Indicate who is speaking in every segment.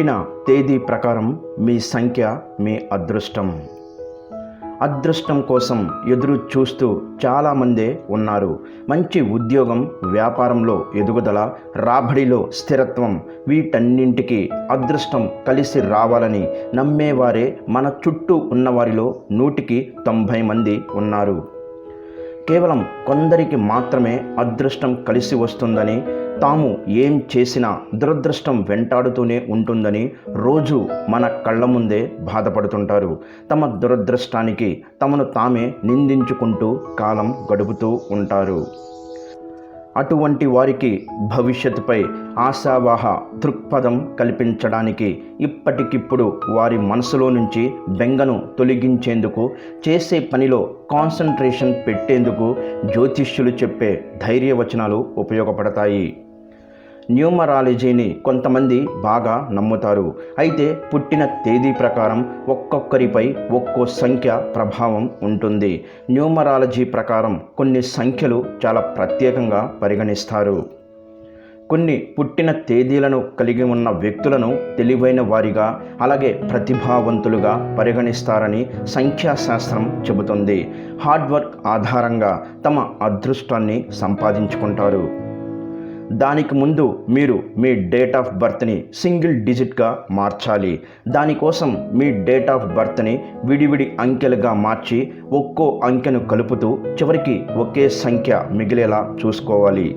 Speaker 1: పుట్టిన తేదీ ప్రకారం మీ సంఖ్య మీ అదృష్టం. అదృష్టం కోసం ఎదురు చూస్తూ చాలామందే ఉన్నారు. మంచి ఉద్యోగం వ్యాపారంలో ఎదుగుదల రాబడిలో స్థిరత్వం వీటన్నింటికి అదృష్టం కలిసి రావాలని నమ్మేవారే మన చుట్టూ ఉన్నవారిలో నూటికి తొంభై మంది ఉన్నారు. కేవలం కొందరికి మాత్రమే అదృష్టం కలిసి వస్తుందని తాము ఏం చేసినా దురదృష్టం వెంటాడుతూనే ఉంటుందని రోజు మన కళ్ళ ముందే బాధపడుతుంటారు. తమ దురదృష్టానికి తమను తామే నిందించుకుంటూ కాలం గడుపుతూ ఉంటారు. అటువంటి వారికి భవిష్యత్తుపై ఆశావాహ దృక్పథం కల్పించడానికి ఇప్పటికిప్పుడు వారి మనసులో నుంచి బెంగను తొలగించేందుకు చేసే పనిలో కాన్సన్ట్రేషన్ పెట్టేందుకు జ్యోతిష్యులు చెప్పే ధైర్యవచనాలు ఉపయోగపడతాయి. న్యూమరాలజీని కొంతమంది బాగా నమ్ముతారు. అయితే పుట్టిన తేదీ ప్రకారం ఒక్కొక్కరిపై ఒక్కో సంఖ్య ప్రభావం ఉంటుంది. న్యూమరాలజీ ప్రకారం కొన్ని సంఖ్యలు చాలా ప్రత్యేకంగా పరిగణిస్తారు. కొన్ని పుట్టిన తేదీలను కలిగి ఉన్న వ్యక్తులను తెలివైన వారిగా అలాగే ప్రతిభావంతులుగా పరిగణిస్తారని సంఖ్యాశాస్త్రం చెబుతుంది. హార్డ్ వర్క్ ఆధారంగా తమ అదృష్టాన్ని సంపాదించుకుంటారు. దానికి ముందు మీరు మీ డేట్ ఆఫ్ బర్త్ని సింగిల్ డిజిట్గా మార్చాలి. దానికోసం మీ డేట్ ఆఫ్ బర్త్ని విడివిడి అంకెలుగా మార్చి ఒక్కో అంకెను కలుపుతూ చివరికి ఒకే సంఖ్య మిగిలేలా చూసుకోవాలి.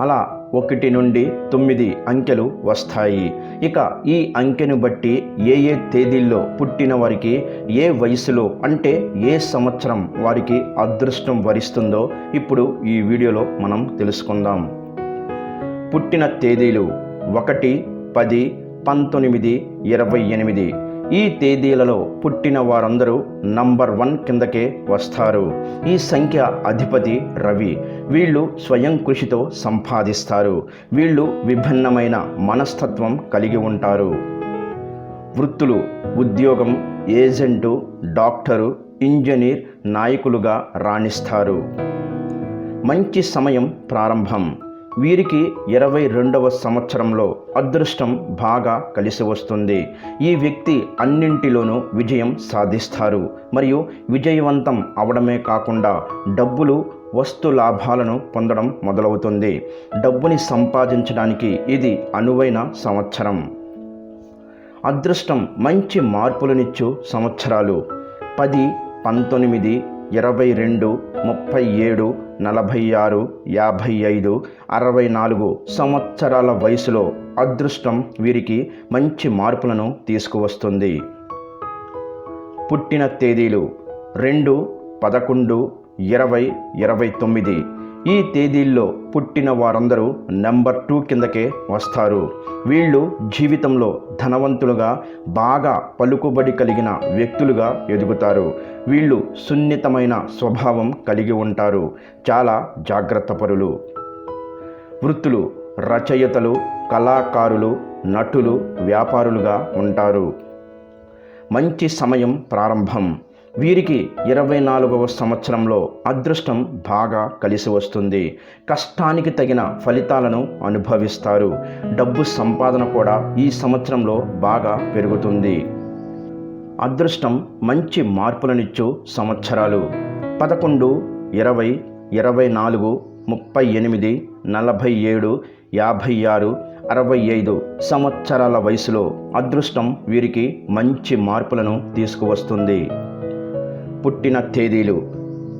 Speaker 1: అలా ఒకటి నుండి తొమ్మిది అంకెలు వస్తాయి. ఇక ఈ అంకెను బట్టి ఏ ఏ తేదీల్లో పుట్టిన వారికి ఏ వయసులో అంటే ఏ సంవత్సరం వారికి అదృష్టం వరిస్తుందో ఇప్పుడు ఈ వీడియోలో మనం తెలుసుకుందాం. పుట్టిన తేదీలు ఒకటి పది పంతొమ్మిది ఇరవై ఎనిమిది. ఈ తేదీలలో పుట్టిన వారందరూ నంబర్ వన్ కిందకే వస్తారు. ఈ సంఖ్య అధిపతి రవి. వీళ్ళు స్వయం కృషితో సంపాదిస్తారు. వీళ్ళు విభిన్నమైన మనస్తత్వం కలిగి ఉంటారు. వృత్తులు ఉద్యోగం ఏజెంటు డాక్టరు ఇంజనీర్ నాయకులుగా రాణిస్తారు. మంచి సమయం ప్రారంభం. వీరికి ఇరవై రెండవ సంవత్సరంలో అదృష్టం బాగా కలిసి వస్తుంది. ఈ వ్యక్తి అన్నింటిలోనూ విజయం సాధిస్తారు. మరియు విజయవంతం అవడమే కాకుండా డబ్బులు వస్తు లాభాలను పొందడం మొదలవుతుంది. డబ్బుని సంపాదించడానికి ఇది అనువైన సంవత్సరం. అదృష్టం మంచి మార్పులనిచ్చు సంవత్సరాలు. పది పంతొమ్మిది ఇరవై రెండు ముప్పై ఏడు నలభై ఆరు యాభై ఐదు అరవై నాలుగు సంవత్సరాల వయసులో అదృష్టం వీరికి మంచి మార్పులను తీసుకువస్తుంది. పుట్టిన తేదీలు రెండు పదకొండు ఇరవై ఇరవై తొమ్మిది ఈ తేదీల్లో పుట్టిన వారందరూ నెంబర్ టూ కిందకే వస్తారు. వీళ్ళు జీవితంలో ధనవంతులుగా బాగా పలుకుబడి కలిగిన వ్యక్తులుగా ఎదుగుతారు. వీళ్ళు సున్నితమైన స్వభావం కలిగి ఉంటారు. చాలా జాగ్రత్త పరులు. వృత్తులు రచయితలు కళాకారులు నటులు వ్యాపారులుగా ఉంటారు. మంచి సమయం ప్రారంభం. వీరికి ఇరవై నాలుగవ సంవత్సరంలో అదృష్టం బాగా కలిసి వస్తుంది. కష్టానికి తగిన ఫలితాలను అనుభవిస్తారు. డబ్బు సంపాదన కూడా ఈ సంవత్సరంలో బాగా పెరుగుతుంది. అదృష్టం మంచి మార్పులనిచ్చు సంవత్సరాలు. పదకొండు ఇరవై ఇరవై నాలుగు ముప్పై ఎనిమిది నలభై ఏడు యాభై ఆరు అరవై ఐదు సంవత్సరాల వయసులో అదృష్టం వీరికి మంచి మార్పులను తీసుకువస్తుంది. పుట్టిన తేదీలు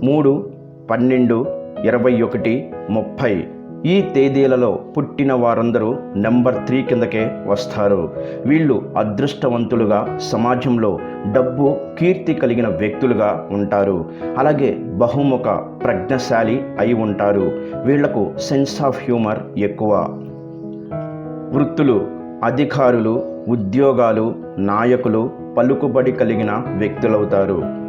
Speaker 1: మూడు పన్నెండు ఇరవై ఒకటి ముప్పై. ఈ తేదీలలో పుట్టిన వారందరూ నెంబర్ త్రీ కిందకే వస్తారు. వీళ్ళు అదృష్టవంతులుగా సమాజంలో డబ్బు కీర్తి కలిగిన వ్యక్తులుగా ఉంటారు. అలాగే బహుముఖ ప్రజ్ఞశాలి అయి ఉంటారు. వీళ్ళకు సెన్స్ ఆఫ్ హ్యూమర్ ఎక్కువ. వృత్తులు అధికారులు ఉద్యోగాలు నాయకులు పలుకుబడి కలిగిన వ్యక్తులవుతారు.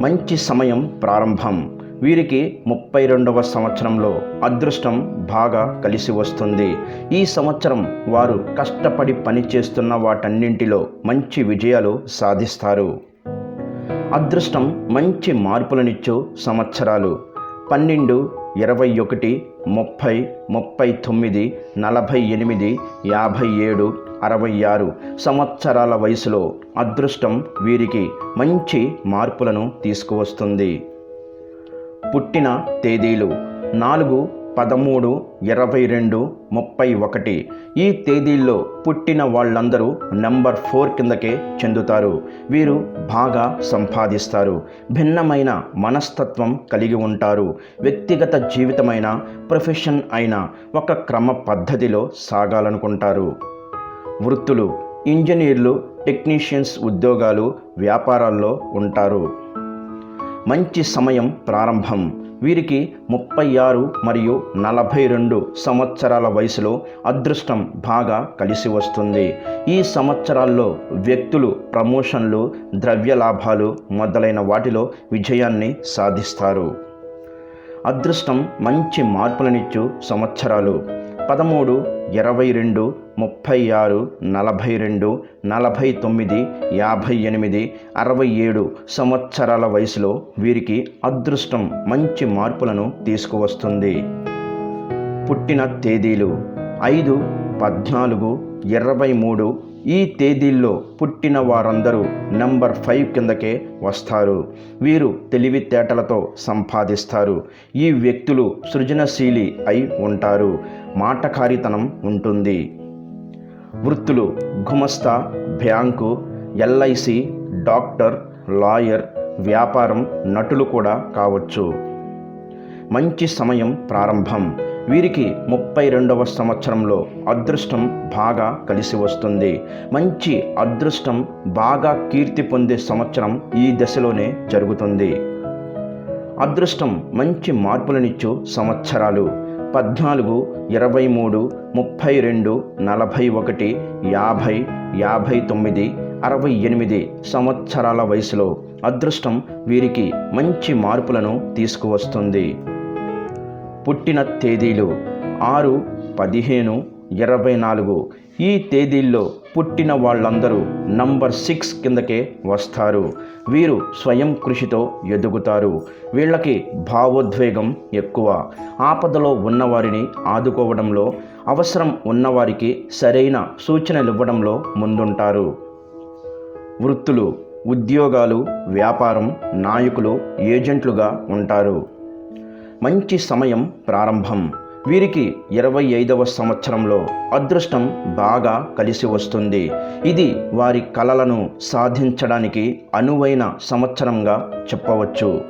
Speaker 1: మంచి సమయం ప్రారంభం. వీరికి ముప్పై రెండవ సంవత్సరంలో అదృష్టం బాగా కలిసి వస్తుంది. ఈ సంవత్సరం వారు కష్టపడి పనిచేస్తున్న వాటన్నింటిలో మంచి విజయాలు సాధిస్తారు. అదృష్టం మంచి మార్పులనిచ్చు సంవత్సరాలు. పన్నెండు ఇరవై ఒకటి ముప్పై ముప్పై తొమ్మిది నలభై ఎనిమిది యాభై ఏడు అరవై ఆరు సంవత్సరాల వయసులో అదృష్టం వీరికి మంచి మార్పులను తీసుకువస్తుంది. పుట్టిన తేదీలు నాలుగు పదమూడు ఇరవై రెండు ముప్పై ఒకటి. ఈ తేదీల్లో పుట్టిన వాళ్ళందరూ నంబర్ ఫోర్ కిందకే చెందుతారు. వీరు బాగా సంపాదిస్తారు. భిన్నమైన మనస్తత్వం కలిగి ఉంటారు. వ్యక్తిగత జీవితమైన ప్రొఫెషన్ అయిన ఒక క్రమ పద్ధతిలో సాగాలనుకుంటారు. వృత్తులు ఇంజనీర్లు టెక్నీషియన్స్ ఉద్యోగాలు వ్యాపారాల్లో ఉంటారు. మంచి సమయం ప్రారంభం. వీరికి ముప్పై ఆరు మరియు నలభై రెండు సంవత్సరాల వయసులో అదృష్టం బాగా కలిసి వస్తుంది. ఈ సంవత్సరాల్లో వ్యక్తులు ప్రమోషన్లు ద్రవ్య లాభాలు మొదలైన వాటిలో విజయాన్ని సాధిస్తారు. అదృష్టం మంచి మార్పులనిచ్చు సంవత్సరాలు. పదమూడు ఇరవై రెండు ముప్పై ఆరు నలభై రెండు నలభై తొమ్మిది యాభై ఎనిమిది అరవై ఏడు సంవత్సరాల వయసులో వీరికి అదృష్టం మంచి మార్పులను తీసుకువస్తుంది. పుట్టిన తేదీలు ఐదు పద్నాలుగు ఇరవై మూడు ఈ తేదీల్లో పుట్టిన వారందరూ నంబర్ ఫైవ్ కిందకే వస్తారు. వీరు తెలివితేటలతో సంపాదిస్తారు. ఈ వ్యక్తులు సృజనశీలి అయి ఉంటారు. మాటకారితనం ఉంటుంది. వృత్తులు గుమస్తా బ్యాంకు ఎల్ఐసి డాక్టర్ లాయర్ వ్యాపారం నటులు కూడా కావచ్చు. మంచి సమయం ప్రారంభం. వీరికి ముప్పై రెండవ సంవత్సరంలో అదృష్టం బాగా కలిసి వస్తుంది. మంచి అదృష్టం బాగా కీర్తి పొందే సంవత్సరం ఈ దశలోనే జరుగుతుంది. అదృష్టం మంచి మార్పులనిచ్చు సంవత్సరాలు. పద్నాలుగు ఇరవై మూడు ముప్పై రెండు నలభై ఒకటి యాభై యాభై తొమ్మిది అరవై ఎనిమిది సంవత్సరాల వయసులో అదృష్టం వీరికి మంచి మార్పులను తీసుకువస్తుంది. పుట్టిన తేదీలు ఆరు పదిహేను ఇరవై నాలుగు ఈ తేదీల్లో పుట్టిన వాళ్ళందరూ నంబర్ సిక్స్ కిందకే వస్తారు. వీరు స్వయం కృషితో ఎదుగుతారు. వీళ్ళకి భావోద్వేగం ఎక్కువ. ఆపదలో ఉన్నవారిని ఆదుకోవడంలో అవసరం ఉన్నవారికి సరైన సూచనలు ఇవ్వడంలో ముందుంటారు. వృత్తులు ఉద్యోగాలు వ్యాపారం నాయకులు ఏజెంట్లుగా ఉంటారు. మంచి సమయం ప్రారంభం. వీరికి ఇరవై ఐదవ సంవత్సరంలో అదృష్టం బాగా కలిసి వస్తుంది. ఇది వారి కలలను సాధించడానికి అనువైన సంవత్సరంగా చెప్పవచ్చు.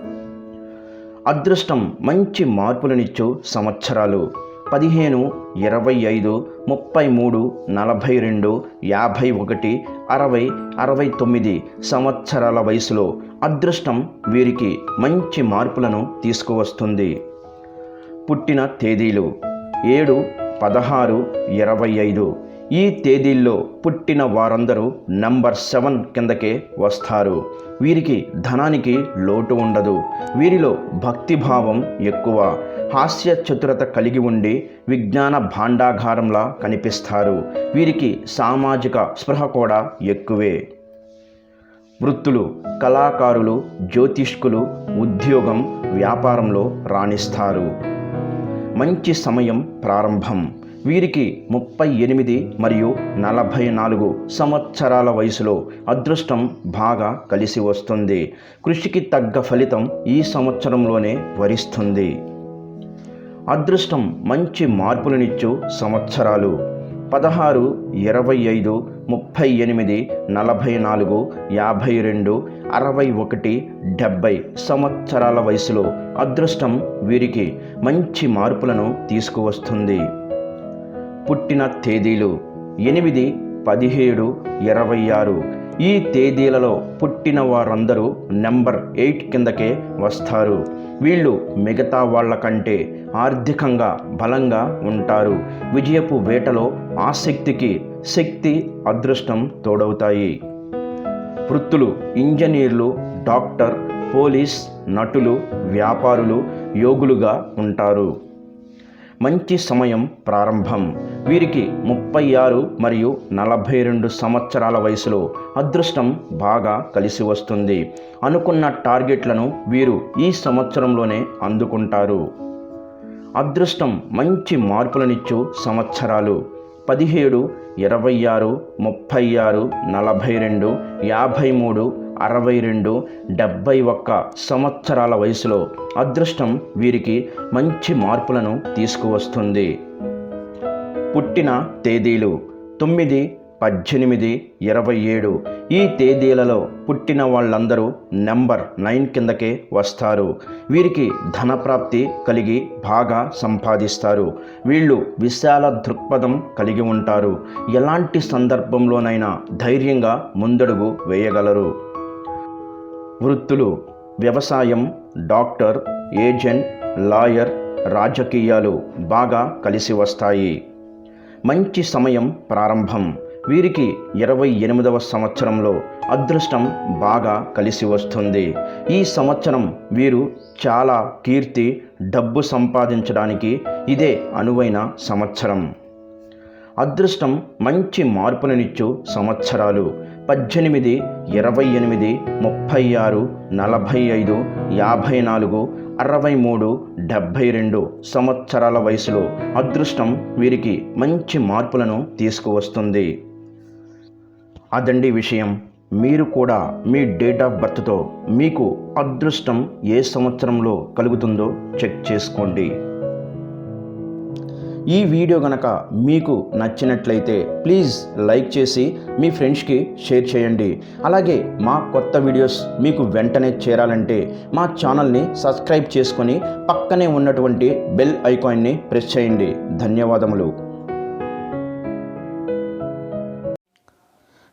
Speaker 1: అదృష్టం మంచి మార్పులనిచ్చు సంవత్సరాలు. పదిహేను ఇరవై ఐదు ముప్పై మూడు నలభై రెండు యాభై ఒకటి అరవై అరవై తొమ్మిది సంవత్సరాల వయసులో అదృష్టం వీరికి మంచి మార్పులను తీసుకువస్తుంది. పుట్టిన తేదీలు. ఏడు పదహారు ఇరవై ఐదు. ఈ తేదీల్లో పుట్టిన వారందరూ నంబర్ సెవెన్ కిందకే వస్తారు. వీరికి ధనానికి లోటు ఉండదు. వీరిలో భక్తిభావం ఎక్కువ. హాస్య చతురత కలిగి ఉండి విజ్ఞాన భాండాగారంలా కనిపిస్తారు. వీరికి సామాజిక స్పృహ కూడా ఎక్కువే. వృత్తులు కళాకారులు జ్యోతిష్కులు ఉద్యోగం వ్యాపారంలో రాణిస్తారు. మంచి సమయం ప్రారంభం. వీరికి ముప్పై ఎనిమిది మరియు నలభై నాలుగు సంవత్సరాల వయసులో అదృష్టం బాగా కలిసి వస్తుంది. కృషికి తగ్గ ఫలితం ఈ సంవత్సరంలోనే వరిస్తుంది. అదృష్టం మంచి మార్పులనిచ్చు సంవత్సరాలు. పదహారు ఇరవై ఐదు ముప్పై ఎనిమిది నలభై నాలుగు యాభై రెండు అరవై ఒకటి డెబ్బై సంవత్సరాల వయసులో అదృష్టం వీరికి మంచి మార్పులను తీసుకువస్తుంది. పుట్టిన తేదీలు ఎనిమిది పదిహేడు ఇరవై ఆరు. ఈ తేదీలలో పుట్టిన వారందరూ నెంబర్ ఎయిట్ కిందకే వస్తారు. వీళ్ళు మిగతా వాళ్ళ కంటే ఆర్థికంగా బలంగా ఉంటారు. విజయపు వేటలో ఆసక్తికి శక్తి అదృష్టం తోడవుతాయి. వృత్తులు ఇంజనీర్లు డాక్టర్ పోలీస్ నటులు వ్యాపారులు యోగులుగా ఉంటారు. మంచి సమయం ప్రారంభం. వీరికి ముప్పై ఆరు మరియు నలభై రెండు సంవత్సరాల వయసులో అదృష్టం బాగా కలిసి వస్తుంది. అనుకున్న టార్గెట్లను వీరు ఈ సంవత్సరంలోనే అందుకుంటారు. అదృష్టం మంచి మార్పులనిచ్చు సంవత్సరాలు. పదిహేడు ఇరవై ఆరు ముప్పై ఆరు నలభై రెండు యాభై మూడు అరవై రెండు డెబ్భై ఒక్క సంవత్సరాల వయసులో అదృష్టం వీరికి మంచి మార్పులను తీసుకువస్తుంది. పుట్టిన తేదీలు తొమ్మిది పద్దెనిమిది ఇరవై ఏడు ఈ తేదీలలో పుట్టిన వాళ్ళందరూ నెంబర్ నైన్ కిందకే వస్తారు. వీరికి ధనప్రాప్తి కలిగి బాగా సంపాదిస్తారు. వీళ్ళు విశాల దృక్పథం కలిగి ఉంటారు. ఎలాంటి సందర్భంలోనైనా ధైర్యంగా ముందడుగు వేయగలరు. వృత్తులు వ్యవసాయం డాక్టర్ ఏజెంట్ లాయర్ రాజకీయాలు బాగా కలిసి వస్తాయి. మంచి సమయం ప్రారంభం. వీరికి ఇరవై ఎనిమిదవ సంవత్సరంలో అదృష్టం బాగా కలిసి వస్తుంది. ఈ సంవత్సరం వీరు చాలా కీర్తి డబ్బు సంపాదించడానికి ఇదే అనువైన సంవత్సరం. అదృష్టం మంచి మార్పులనిచ్చు సంవత్సరాలు. పద్దెనిమిది ఇరవై ఎనిమిది ముప్పై ఆరు నలభై ఐదు యాభై నాలుగు అరవై మూడు డెబ్భై రెండు సంవత్సరాల వయసులో అదృష్టం వీరికి మంచి మార్పులను తీసుకువస్తుంది. అదండి విషయం. మీరు కూడా మీ డేట్ ఆఫ్ బర్త్తో మీకు అదృష్టం ఏ సంవత్సరంలో కలుగుతుందో చెక్ చేసుకోండి. ఈ వీడియో గనక మీకు నచ్చినట్లయితే ప్లీజ్ లైక్ చేసి మీ ఫ్రెండ్స్కి షేర్ చేయండి. అలాగే మా కొత్త వీడియోస్ మీకు వెంటనే చేరాలంటే మా ఛానల్ని సబ్స్క్రైబ్ చేసుకొని పక్కనే ఉన్నటువంటి బెల్ ఐకాన్ని ప్రెస్ చేయండి. ధన్యవాదములు.